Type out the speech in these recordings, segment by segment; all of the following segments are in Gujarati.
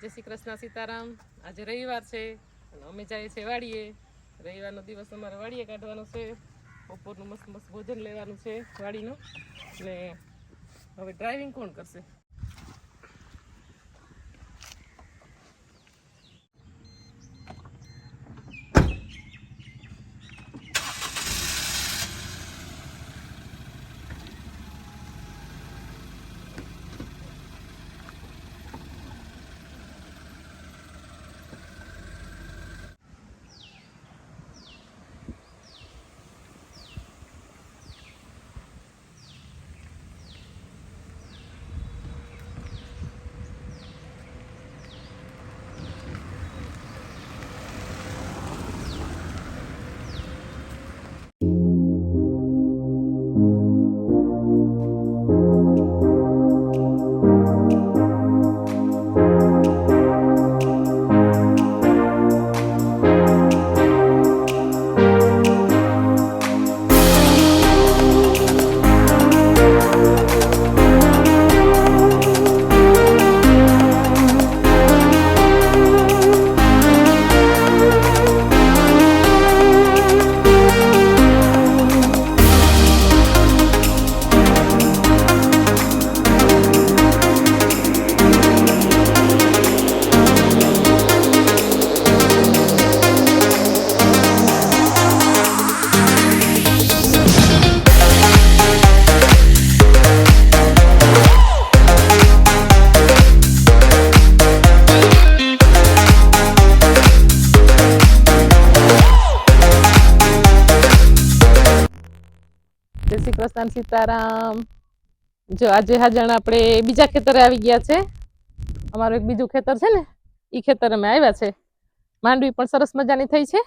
જય શ્રી કૃષ્ણ સીતારામ. આજે રવિવાર છે અને અમે જઈએ છીએ વાડીએ. રવિવારનો દિવસ અમારે વાડીએ કાઢવાનો છે. બપોરનું મસ્ત મસ્ત ભોજન લેવાનું છે વાડીનું. ને હવે ડ્રાઇવિંગ કોણ કરશે? જય સીતારામ. જો આજે હાજણ આપણે બીજા ખેતરે આવી ગયા છે. અમારું એક બીજું ખેતર છે ને એ ખેતર અમે આવ્યા છે. માંડવી પણ સરસ મજાની થઈ છે.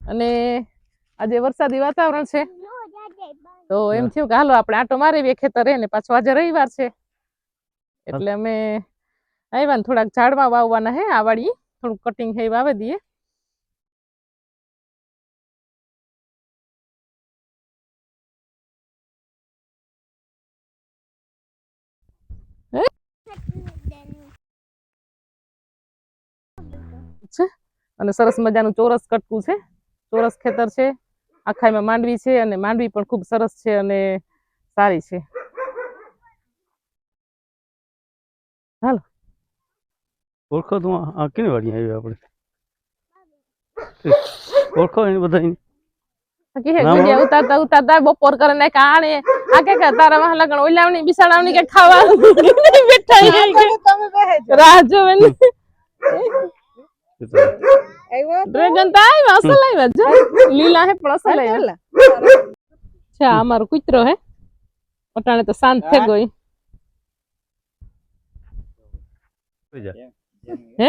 અને આજે વરસાદી વાતાવરણ છે. તો એમ થયું કે હાલો આપણે આટો મારી ખેતરે ને પાછો આજે રવિવાર છે. એટલે અમે આવ્યા ને થોડાક ઝાડવા વાવવાના હે, આ વાળી. થોડુંક કટિંગ હે વાવી દઈએ. છે. અને સરસ મજાનું ચોરસ કટકું છે. ચોરસ ખેતર છે. આખાઈમાં માંડવી છે અને માંડવી પણ ખૂબ સરસ છે અને સારી છે. ઓળખો તું આ કેની વાડી આવી આપણે? ઓળખો એને બધા. ઉતારતા ઉતારતા બપોર કરે ને કાણે આ કે કે તારા વાહ લગણ ઓલાવની બિસાડાવની કે ખાવા. બેઠા રાહ જોવે ડ્રેગન તો આવ્યા અસલ આવ્યા જો. લીલા હે પણ અસલ આવ્યા. છે આ અમારો કૂતરો હે. અટાણે તો શાંત થઈ ગઈ. હે?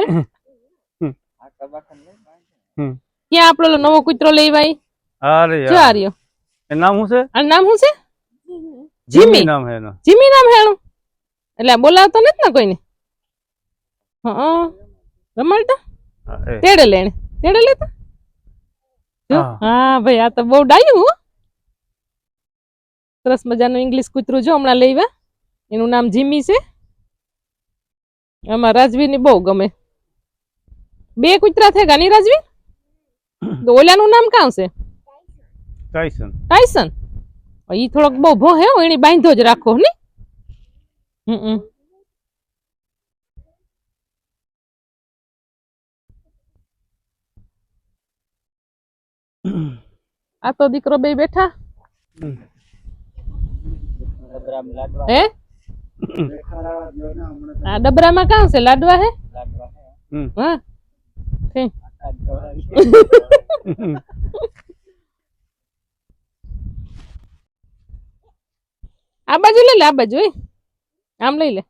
ક્યાં આપણો નવો કૂતરો લઈ ભાઈ અરે યાર. આ નામ શું છે? આનું નામ શું છે? જીમી. નામ જીમી નામ હેણું એટલે બોલાવતો નથી ને કોઈને? હા. રમાડતા. તેડે લેણે. તેડે લેતા? હા. ભાઈ આ તો બહુ ડાયું હો. સરસ મજાનું ઇંગ્લિશ કૂતરું જો હમણાં લેવા એનું નામ જીમી છે. આમાં રાજવીર બહુ ગમે. બે કૂતરા થઈ ગાની રાજવી? તો ઓલાનું નામ કાં છે? ટાઈસન ટાઈસન ઈ થોડોક બહુ ભો હે હો, એની બાંધો જ રાખો ને હમ. આ તો દીકરો બે બેઠા. હે? આ ડબરામાં કાં છે? લાડવા હે? હમ. હા. ઠીક. આ બાજુ લઈ લે આ બાજુ એ. આમ લઈ લે.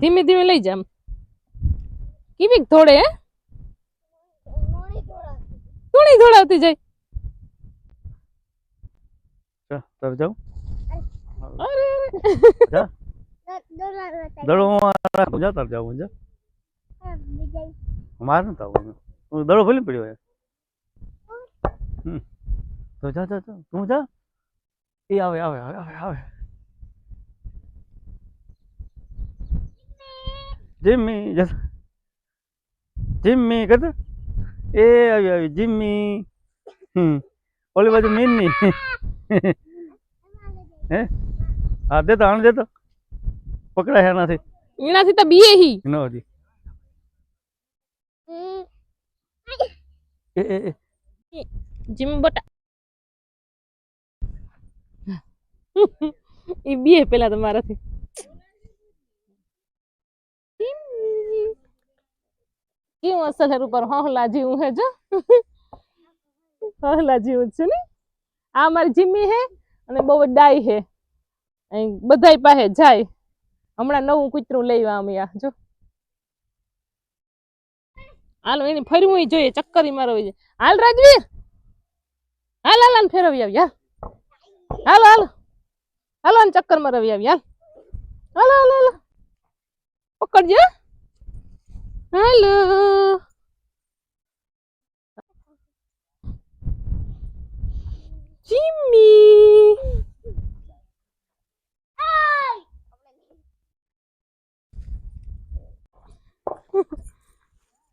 ધીમે ધીમે લઈ જા આમ. કેવીક થોડે હે? થોડી દોડાવતી જાય. તારે જાઉં અરે જા. દડો રાખો. જા તારે જાઉં જા માર નથી આવવાનું. તું દડો ભલે પડ્યો હે તો જા જા જા. તું જા. એ આવે આવે આવે આવે જીમ્મી જસ. જીમ્મી કરતો એ આવી આવી જીમ્મી. ઓલી બાજુ મિન્ની હે? હા દેતો આણ દેતો પકડાય એનાથી. એનાથી તો બીએ હી. ન જી એ એ એ. જીમ બટા એ બીએ પેલા તમારાથી કેવું અસલર ઉપર હોહલા જેવું હે જો. હોહલા જેવું છે ને? આ મારી જીમ્મી હે અને બહુ ડાય હે. બધા પાસે જાય. હમણાં નવું કૂતરું લેવા અમે આ જો. હાલો, એને ફરવું જોઈએ, ચક્કરી મારવી જોઈએ. હાલ રાજવીર! હાલ હાલ ફેરવી આવી, હાલ. હાલો હાલો. હાલો, આને ચક્કર મારવી આવી, હાલ. હાલો હાલો હાલો. પકડજો હાલો જીમી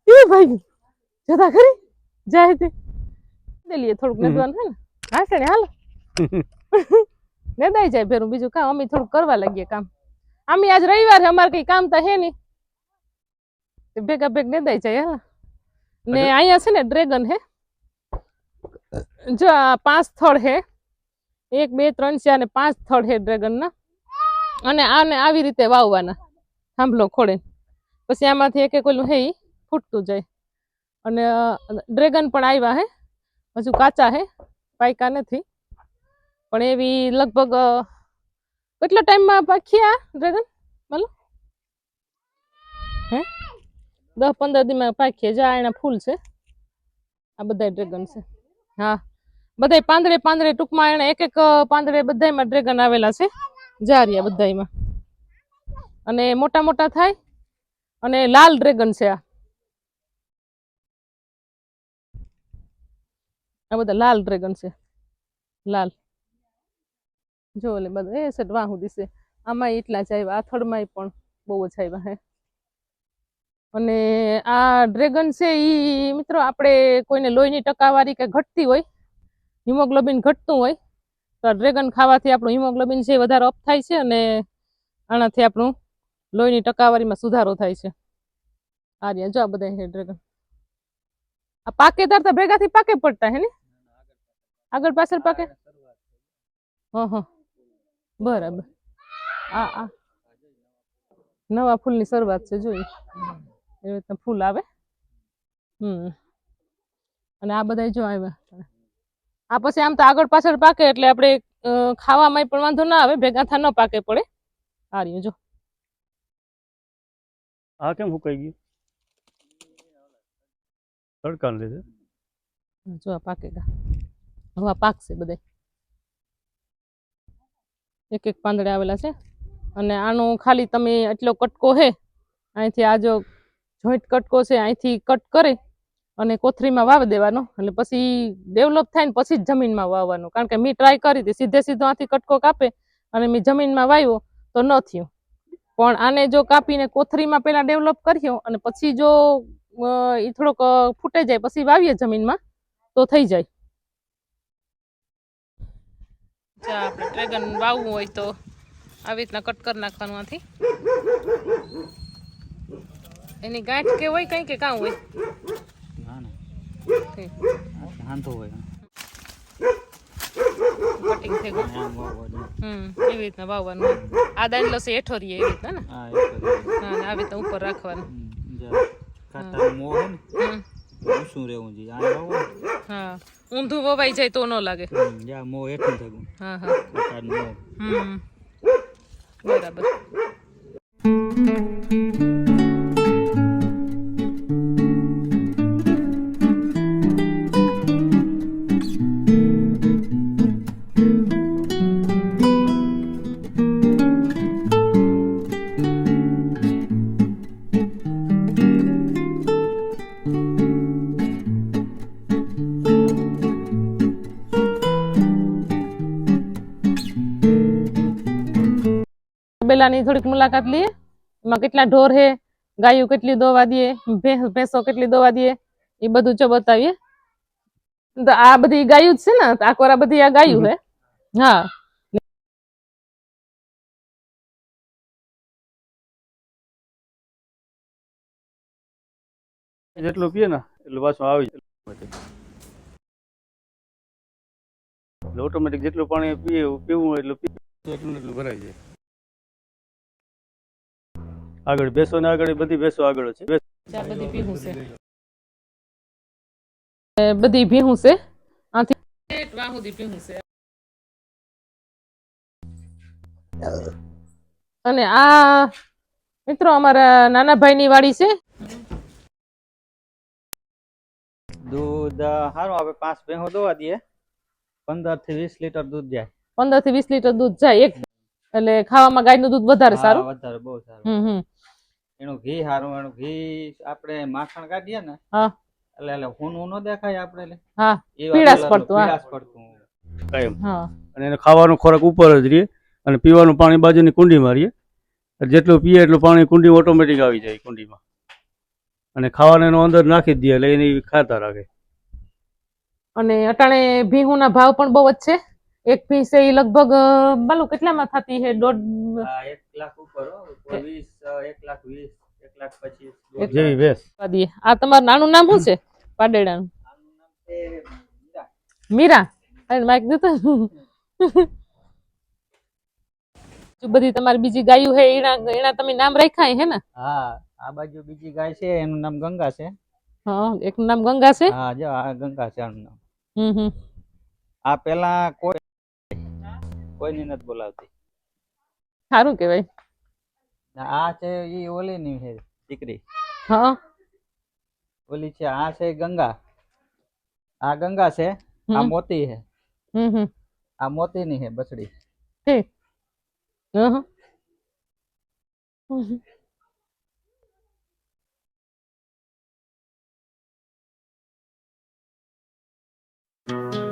એ ભાઈ જતા ખરી? જાય તે. દેલીએ થોડુંક. નદવાનું છે ને? હાસણે હાલ. નદાઈ જાય ભેરું બીજું કામ અમે થોડુંક કરવા લાગીએ કામ. અમે આજ રવિવાર છે અમારે કઈ કામ તો હે નહીં. ભેગા ભેગ નેદાઈ જાય હા ને અહીંયા છે ને ડ્રેગન હે. જો આ પાંચ સ્થળ હે. એક બે ત્રણ ચાર ને પાંચ સ્થળ હે ડ્રેગન ના અને આને આવી રીતે વાવવાના. થાંભલો ખોળે પછી આમાંથી એક એક ઓલું હે ફૂટતું જાય. અને ડ્રેગન પણ આવ્યા હે. હજુ કાચા હે, પાયકા નથી. પણ એવી લગભગ કેટલા ટાઈમમાં પાકી આ ડ્રેગન? બોલો. હે? દસ પંદર દીમાં પાકીએ જા એના ફૂલ છે. આ બધા ડ્રેગન છે. હા. બધાય પાંદરે પાંદરે ટૂંકમાં એને એક એક પાંદરે બધામાં ડ્રેગન આવેલા છે. જારિયા બધાયમાં. અને મોટા મોટા થાય. અને લાલ ડ્રેગન છે આ. આ બધા લાલ ડ્રેગન છે. લાલ. જો ઓલે બધા. એ સેટ વાહુ દિશે આમાં એટલા જ આવ્યા આથડમાંય પણ બહુ જ આવ્યા હે. અને આ ડ્રેગન છે એ મિત્રો આપણે કોઈને લોહીની ટકાવારી કે ઘટતી હોય, હિમોગ્લોબિન ઘટતું હોય, તો આ ડ્રેગન ખાવાથી આપણું હિમોગ્લોબિન છે વધારે અપ થાય છે અને આનાથી આપણું લોહીની ટકાવારીમાં સુધારો થાય છે. આ રહ્યા જો આ બધા હે ડ્રેગન. આ પાકેદાર તો ભેગાથી પાકે પડતા, હે ને? આગળ પાછળ પાકે? હા હા બરાબર. આ આ. નવા ફૂલની શરૂઆત છે જોઈ એવી રીતના ફૂલ આવે? હમ. અને આ બધા જો આવ્યા. આ પછી આમ તો આગળ પાછળ પાકે એટલે આપણે ખાવામાં પણ વાંધો ના આવે, ભેગા થા ન પાકે પડે. આ રહ્યું જો. આ કેમ સુકાઈ ગયું? તડકા લીધે? જો આ પાકેગા હવે પાકશે બધા. એક એક પાંદડે આવેલા છે. અને આનો ખાલી તમે એટલો કટકો હે, અહીંથી આ જો જોઈન્ટ કટકો છે, અહીંથી કટ કરે અને કોથરીમાં વાવી દેવાનો. એટલે પછી ડેવલપ થાય ને પછી જ જમીનમાં વાવવાનું. કારણ કે મેં ટ્રાય કરી હતી, સીધે સીધો આથી કટકો કાપે અને મેં જમીનમાં વાવ્યો તો ન થયું. પણ આને જો કાપીને કોથરીમાં પહેલાં ડેવલપ કર્યો અને પછી જો એ થોડોક ફૂટાઈ જાય પછી વાવીએ જમીનમાં તો થઈ જાય. આપણે ડ્રેગન વાવવું હોય તો આવી રીતના કટ કરી નાખવાનું આથી એની ગાંઠ કે હોય કઈ કે કાં હોય? ના ના. ઠીક. શાંતો હોય. કટિંગ થઈ ગયું. હમ એવી રીતના વાવવાનું. આ દાંડલો છે હેઠો રહીએ એવી રીતના ને? હા આવી રીતના ઉપર રાખવાનું. કાંટાનો મોહ હોય ને શું રહેવું જોઈએ. આ વાવો હા. ઊંધું વવાઈ જાય તો ન લાગે. જા મોહ હેઠું થયું હા હા. મોહ હમ. બરાબર. તબેલાની થોડીક મુલાકાત લઈએ. એમાં કેટલા ઢોર હે ગાયો કેટલી દોવા દઈએ ભેંસો કેટલી દોવા દઈએ એ બધું જો બતાવીએ. તો આ બધી ગાયું જ છે ને તો આ બધી આ ગાયું હે. હા. જેટલું પીએ ને એટલું પાછું આવી જાય. ઓટોમેટિક જેટલું પાણી પીએ પીવું હોય એટલું પીએ. એટલું એટલું ભરાઈ જાય. આગળ બેસો ને આગળ બધી બેસો આગળ છે. બધી ભીહું છે. બધી ભીહું છે. આથી સુધી ભીહું છે. અને આ મિત્રો અમારા નાના ભાઈની વાડી છે. દૂધ સારું આવે પાંચ ભેહો દોવા દઈએ. પંદરથી વીસ લીટર દૂધ જાય. પંદરથી વીસ લીટર દૂધ જાય એક. એટલે ખાવામાં ગાયનું દૂધ વધારે સારું. વધારે બહુ સારું. હમ હમ. એનું ઘી હારું એનું ઘી આપણે માખણ કાઢીએ ને હા. એટલે એટલે હું નો દેખાય આપણે એટલે. હા પીડાસ પડતું, પીડાસ પડતું. કાયમ હા. અને એને ખાવાનો ખોરાક ઉપર જ રહીએ અને પીવાનું પાણી બાજુની કુંડી મારીએ જેટલું પીએ એટલું પાણી કુંડી ઓટોમેટિક આવી જાય કુંડીમાં. અને ખાવાનું એનો અંદર નાખી દઈએ એટલે એને ખાતા રાખે. અને અટાણે ભીહુંના ભાવ પણ બહુ જ છે. એક પીસે એ લગભગ બાલુ કેટલામાં થતી છે? દોઢ એક લાખ ઉપર એક લાખ વીસ એક લાખ પચીસ જેવી ભેંસ. આ તમારું નાનું નામ શું છે? પાડેડાનું. આનું નામ છે મીરા. મીરા. અરે માઇક દેતો જો બધી તમારી બીજી ગાયું હે એના એના તમે નામ રાખ્યા હે ને? હા આ બાજુ બીજી ગાય છે એનું નામ ગંગા છે. હા એકનું નામ ગંગા છે? હા જો આ ગંગા છે આનું નામ. હમ હમ. આ પેલા કોઈ કોઈની નથી બોલાવતી. સારું કેવાય આ છે ઈ ઓલી ની છે દીકરી. હા. ઓલી છે આ છે ગંગા. આ ગંગા છે આ મોતી છે. આ મોતી ની છે બસડી Thank હમ.